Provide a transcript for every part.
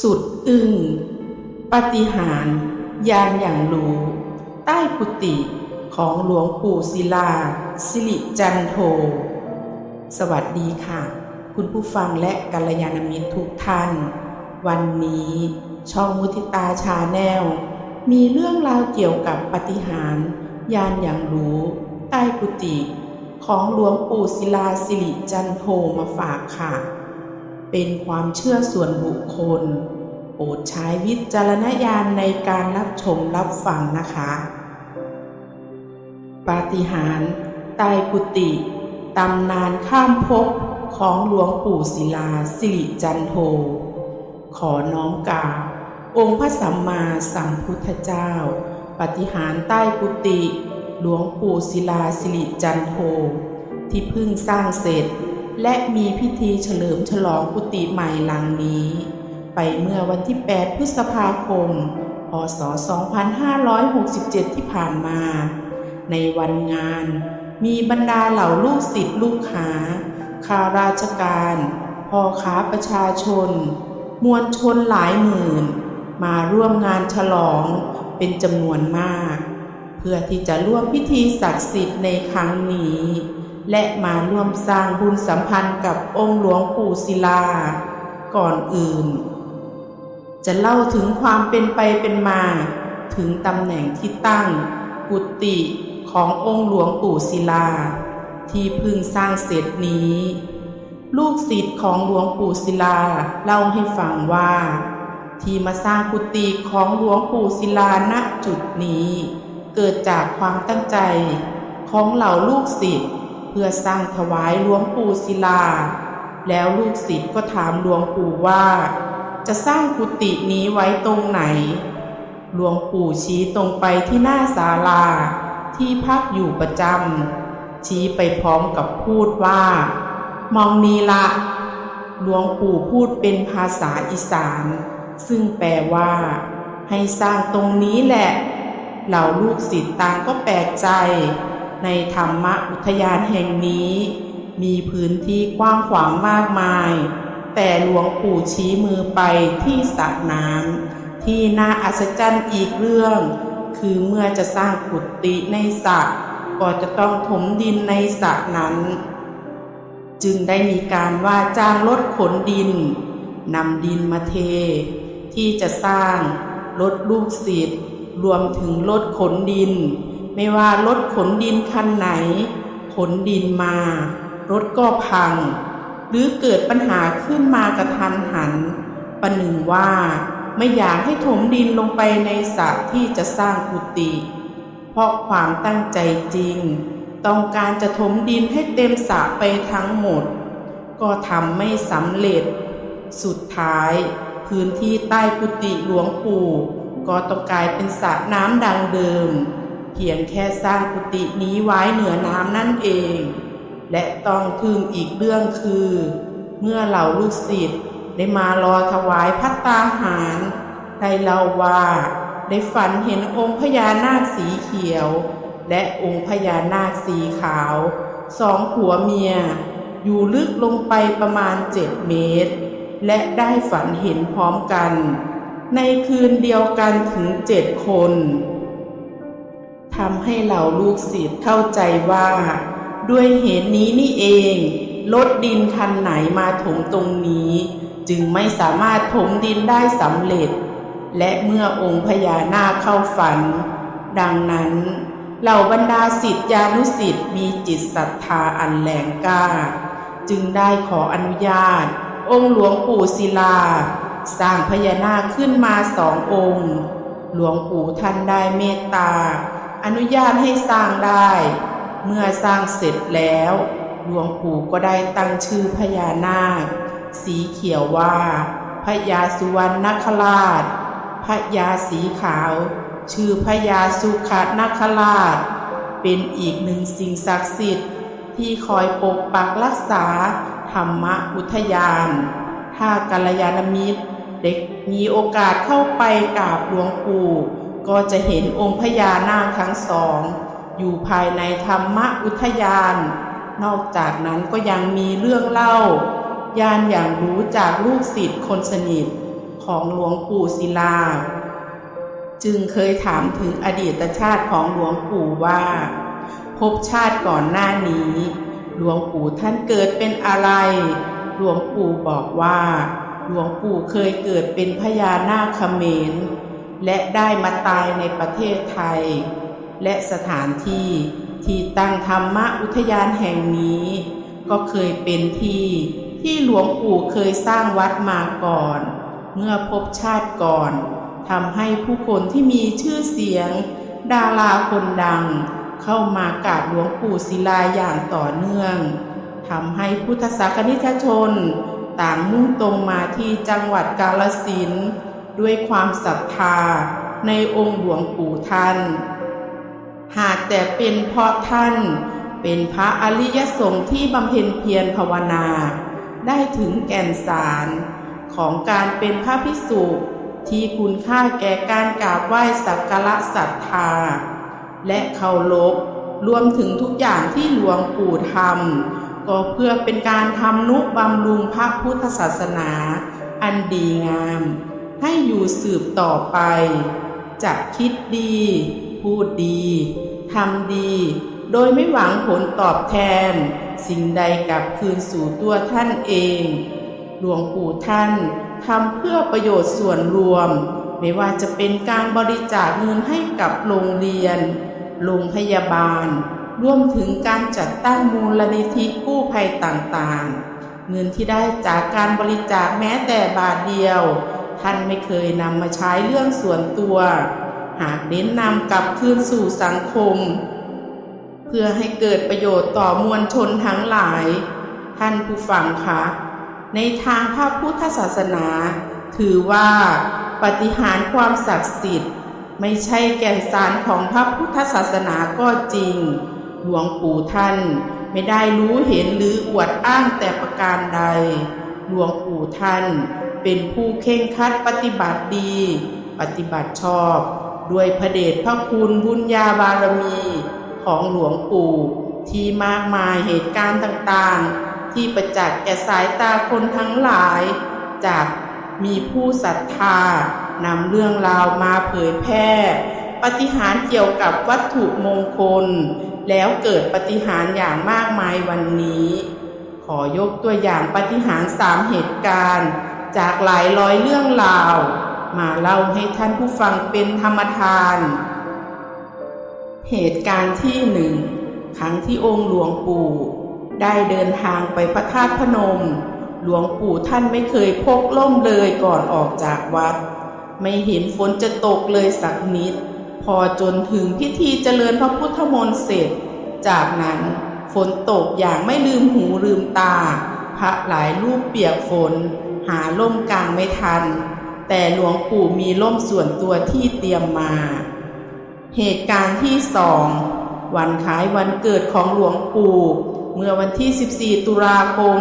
สุดอึ้งปฏิหารยานอย่างรู้ ใต้กุฏิของหลวงปู่ศิลา สิริจันโท สวัสดีค่ะ คุณผู้ฟังและกัลยาณมิตรทุกท่าน วันนี้ช่องมุทิตาชาแนล มีเรื่องราวเกี่ยวกับปฏิหารย์ยานอย่างรู้ ใต้กุฏิของหลวงปู่ศิลาสิริจันโทมาฝากค่ะ เป็นความเชื่อส่วนบุคคล โปรดใช้วิจารณญาณในการรับชมรับฟังนะคะ ปาฏิหาริย์ใต้กุฏิตำนานข้ามภพของหลวงปู่ศิลาสิริจันโท ขอน้อมกราบองค์พระสัมมาสัมพุทธเจ้า ปฏิหารใต้กุฏิหลวงปู่ศิลาสิริจันโท ที่เพิ่งสร้างเสร็จ และมีพิธีเฉลิมฉลองกุฏิใหม่หลังนี้ ไปเมื่อวันที่ 8 พฤษภาคม พศ 2567 ที่ผ่านมา ในวันงาน มีบรรดาเหล่าลูกศิษย์ลูกหาข้าราชการพ่อค้าประชาชน มวลชนหลายหมื่น มาร่วมงานฉลองเป็นจำนวนมาก เพื่อที่จะร่วมพิธีศักดิ์สิทธิ์ในครั้งนี้ และมาร่วมสร้างบุญสัมพันธ์กับองค์หลวงปู่ศิลา ก่อนอื่น จะเล่าถึงความเป็นไปเป็นมา ถึงตำแหน่งที่ตั้ง กุฏิขององค์หลวงปู่ศิลา ที่เพึ่งสร้างเสร็จนี้ ลูกศิษย์ของหลวงปู่ศิลาเล่าให้ฟังว่า ที่มาสร้างกุฏิของหลวงปู่ศิลาณจุดนี้ เกิดจากความตั้งใจของเหล่าลูกศิษย์ พื่อสร้างถวายหลวงปู่ศิลา แล้วลูกศิษย์ก็ถามหลวงปู่ว่า จะสร้างกุฏินี้ไว้ตรงไหน หลวงปู่ชี้ตรงไปที่หน้าศาลา ที่พักอยู่ประจำชี้ไปพร้อมกับพูดว่า มองนีละหลวงปู่พูดเป็นภาษาอีสาน ซึ่งแปลว่า ให้สร้างตรงนี้แหละ เหล่าลูกศิษย์ต่างก็แปลกใจ ในธรรมอุทยานแห่งนี้ มีพื้นที่กว้างขวางมากมาย แต่หลวงปู่ชี้มือไปที่สระน้ำที่น่าอัศจรรย์อีกเรื่อง คือเมื่อจะสร้างกุฏิในสระก็จะต้องถมดินในสระนั้น จึงได้มีการว่าจ้างรถขนดินนำดินมาเท ที่จะสร้างรถลูกศิษย์รวมถึงรถขนดิน ไม่ว่ารถขนดินคันไหน ขนดินมา รถก็พัง หรือเกิดปัญหาขึ้นมากระทันหัน ประหนึ่งว่าไม่อยากให้ถมดินลงไปในสระที่จะสร้างกุฏิเพราะความตั้งใจจริง ต้องการจะถมดินให้เต็มสระไปทั้งหมด ก็ทำไม่สำเร็จ สุดท้าย พื้นที่ใต้กุฏิหลวงปู่ ก็ต้องกลายเป็นสระน้ำดังเดิม เพียงแค่สร้างกุฏินี้ไว้เหนือน้ำนั่นเอง และต้องทึ่งอีกเรื่องคือ เมื่อเหล่าลูกศิษย์ได้มารอถวายพัตตาหารได้เล่าว่าได้ฝันเห็นองค์พญานาคสีเขียว และองค์พญานาคสีขาว สองผัวเมีย อยู่ลึกลงไปประมาณเจ็ดเมตร และได้ฝันเห็นพร้อมกัน ในคืนเดียวกันถึงเจ็ดคน ทำให้เหล่าลูกศิษย์เข้าใจว่า ด้วยเหตุนี้นี่เองรถดินคันไหนมาถมตรงนี้ จึงไม่สามารถถมดินได้สำเร็จ และเมื่อองค์พญานาคเข้าฝัน ดังนั้น เหล่าบรรดาศิษยานุศิษย์มีจิตศรัทธาอันแรงกล้า จึงได้ขออนุญาต องค์หลวงปู่ศิลา สร้างพญานาคขึ้นมาสององค์ หลวงปู่ท่านได้เมตตา อนุญาตให้สร้างได้ เมื่อสร้างเสร็จแล้ว หลวงปู่ก็ได้ตั้งชื่อพญานาค สีเขียวว่าพญาสุวรรณนคราชพญาสีขาว ชื่อพญาสุขนคราช เป็นอีกหนึ่งสิ่งศักดิ์สิทธิ์ที่คอยปกปักรักษาธรรมอุทยาน ถ้ากัลยาณมิตร เด็กมีโอกาสเข้าไปกราบหลวงปู่ ก็จะเห็นองค์พญานาคทั้งสอง อยู่ภายในธรรมอุทยาน นอกจากนั้นก็ยังมีเรื่องเล่า ยานอย่างรู้จากลูกศิษย์คนสนิทของหลวงปู่ศิลา จึงเคยถามถึงอดีตชาติของหลวงปู่ว่าภพชาติก่อนหน้านี้ หลวงปู่ท่านเกิดเป็นอะไร หลวงปู่บอกว่า หลวงปู่เคยเกิดเป็นพญานาคเขมร และได้มาตายในประเทศไทย และสถานที่ที่ตั้งธรรมอุทยานแห่งนี้ ก็เคยเป็นที่ที่หลวงปู่เคยสร้างวัดมาก่อน เมื่อพบชาติก่อนทำให้ผู้คนที่มีชื่อเสียง ดาราคนดัง เข้ามากราบหลวงปู่ศิลาอย่างต่อเนื่องทำให้พุทธศาสนิกชน ต่างมุ่งตรงมาที่จังหวัดกาลสินธุ์ ด้วยความศรัทธาในองค์หลวงปู่ท่าน หากแต่เป็นเพราะท่านเป็นพระอริยสงฆ์ที่บำเพ็ญเพียรภาวนา ได้ถึงแก่นสารของการเป็นพระภิกษุที่คุณค่าแก่การกราบไหว้สักการะศรัทธา และเคารพรวมถึงทุกอย่างที่หลวงปู่ทำก็เพื่อเป็นการทำนุบำรุงพระพุทธศาสนา อันดีงาม ให้อยู่สืบต่อไป จะคิดดี พูดดีทำดี โดยไม่หวังผลตอบแทน สิ่งใดกลับคืนสู่ตัวท่านเอง หลวงปู่ท่านทำเพื่อประโยชน์ส่วนรวม ไม่ว่าจะเป็นการบริจาคเงินให้กับโรงเรียน โรงพยาบาล รวมถึงการจัดตั้งมูลนิธิกู้ภัยต่างๆ เงินที่ได้จากการบริจาคแม้แต่บาทเดียว ท่านไม่เคยนำมาใช้เรื่องส่วนตัว หากเน้นนำกลับคืนสู่สังคม เพื่อให้เกิดประโยชน์ต่อมวลชนทั้งหลาย ท่านผู้ฟังคะ ในทางพระพุทธศาสนา ถือว่าปฏิหารความศักดิ์สิทธิ์ ไม่ใช่แก่นสารของพระพุทธศาสนาก็จริง หลวงปู่ท่านไม่ได้รู้เห็นหรืออวดอ้างแต่ประการใด หลวงปู่ท่าน เป็นผู้เข่งคัดปฏิบัติดี ปฏิบัติชอบ ด้วยพระเดชพระคุณบุญญาบารมีของหลวงปู่ที่มากมายเหตุการณ์ต่างๆ ที่ประจักษ์แก่สายตาคนทั้งหลาย จากมีผู้ศรัทธานำเรื่องราวมาเผยแพร่ ปฏิหารเกี่ยวกับวัตถุมงคล แล้วเกิดปฏิหารอย่างมากมายวันนี้ ขอยกตัวอย่างปฏิหารสามเหตุการณ์ จากหลายร้อยเรื่องราว มาเล่าให้ท่านผู้ฟังเป็นธรรมทาน เหตุการณ์ที่หนึ่งครั้งที่องค์หลวงปู่ ได้เดินทางไปพระธาตุพนม หลวงปู่ท่านไม่เคยพกล่มเลยก่อนออกจากวัด ไม่เห็นฝนจะตกเลยสักนิด พอจนถึงพิธีเจริญพระพุทธมนต์เสร็จ จากนั้นฝนตกอย่างไม่ลืมหูลืมตา พระหลายรูปเปียกฝน หาล่มกลางไม่ทัน แต่หลวงปู่มีล่มส่วนตัวที่เตรียมมา เหตุการณ์ที่สองวันคล้ายวันเกิดของหลวงปู่ เมื่อวันที่ 14 ตุลาคม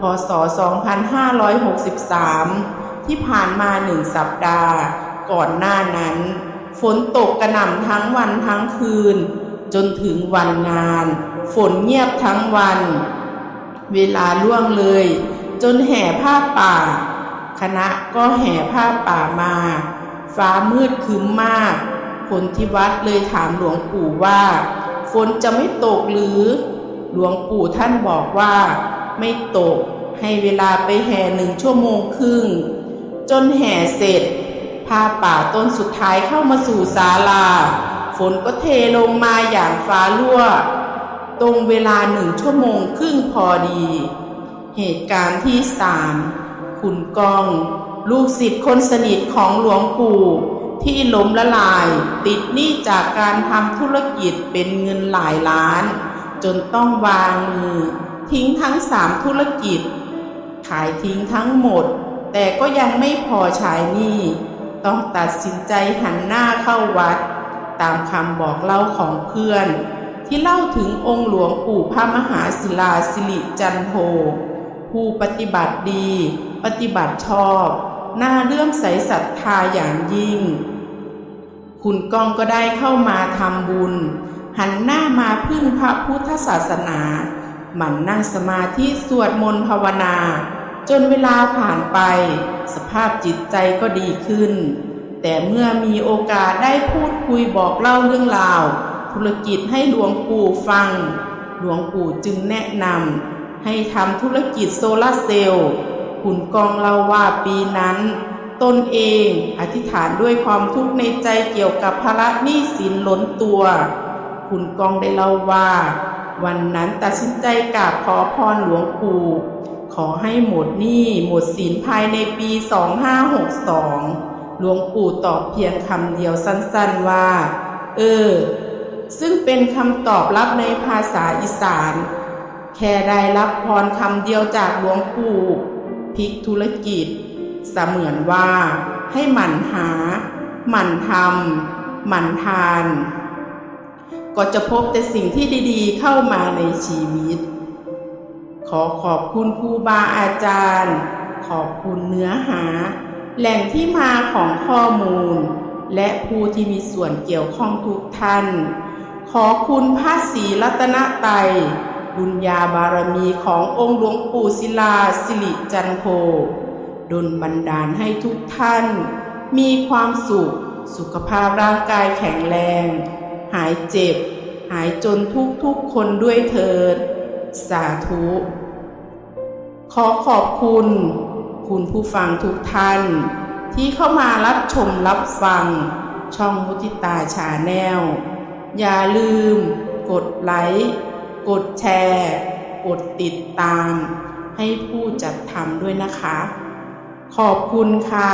พศ 2563 ที่ผ่านมาหนึ่งสัปดาห์ ก่อนหน้านั้น ฝนตกกระหน่ำทั้งวันทั้งคืน จนถึงวันงาน ฝนเงียบทั้งวัน เวลาล่วงเลย จนแห่ผ้าป่า คณะก็แห่ผ้าป่ามา ฟ้ามืดครึ้มมากคนที่วัดเลยถามหลวงปู่ว่า ฝนจะไม่ตกหรือ หลวงปู่ท่านบอกว่า ไม่ตก ให้เวลาไปแห่หนึ่งชั่วโมงครึ่ง จนแห่เสร็จผ้าป่าต้นสุดท้ายเข้ามาสู่ศาลา ฝนก็เทลงมาอย่างฟ้ารั่ว ตรงเวลาหนึ่งชั่วโมงครึ่งพอดี เหตุการณ์ที่สามคุณกอง ลูกศิษย์คนสนิทของหลวงปู่ ที่ล้มละลาย ติดหนี้จากการทำธุรกิจเป็นเงินหลายล้าน จนต้องวางมือ ทิ้งทั้งสามธุรกิจ ขายทิ้งทั้งหมด แต่ก็ยังไม่พอใช้หนี้ ต้องตัดสินใจหันหน้าเข้าวัด ตามคำบอกเล่าของเพื่อน ที่เล่าถึงองค์หลวงปู่พระมหาศิลาสิริจันโท ผู้ปฏิบัติดี ปฏิบัติชอบน่าเลื่อมใสศรัทธาอย่างยิ่ง คุณก้องก็ได้เข้ามาทำบุญ หันหน้ามาพึ่งพระพุทธศาสนา หมั่นนั่งสมาธิสวดมนต์ภาวนา จนเวลาผ่านไป สภาพจิตใจก็ดีขึ้น แต่เมื่อมีโอกาสได้พูดคุยบอกเล่าเรื่องราว ธุรกิจให้หลวงปู่ฟัง หลวงปู่จึงแนะนำ ให้ทำธุรกิจโซลาร์เซลล์คุณกองเล่าว่าปีนั้น ตนเองอธิษฐานด้วยความทุกข์ในใจเกี่ยวกับภาระหนี้สินล้นตัวคุณกองได้เล่าว่า วันนั้นตัดสินใจกราบขอพรหลวงปู่ขอให้หมดหนี้หมดสินภายในปี 2562 หลวงปู่ตอบเพียงคำเดียวสั้นๆว่า เออ ซึ่งเป็นคำตอบรับในภาษาอีสาน แค่ได้รับพรคำเดียวจากหลวงปู่พลิกธุรกิจ เสมือนว่าให้หมั่นหา หมั่นทำ หมั่นทาน ก็จะพบแต่สิ่งที่ดีๆเข้ามาในชีวิต ขอขอบคุณครูบาอาจารย์ ขอบคุณเนื้อหา แหล่งที่มาของข้อมูล และผู้ที่มีส่วนเกี่ยวข้องทุกท่าน ขอคุณพระศรีรัตนไตรัย บุญญาบารมีขององค์หลวงปู่ศิลาสิริจันโทดลบันดาลให้ทุกท่าน มีความสุข สุขภาพร่างกายแข็งแรง หายเจ็บ หายจนทุกๆคนด้วยเถิด สาธุ ขอขอบคุณ คุณผู้ฟังทุกท่าน ที่เข้ามารับชมรับฟัง ช่องมุติตาชาแนลอย่าลืม กดไลค์ กดแชร์ กดติดตาม ให้ผู้จัดทำด้วยนะคะ ขอบคุณค่ะ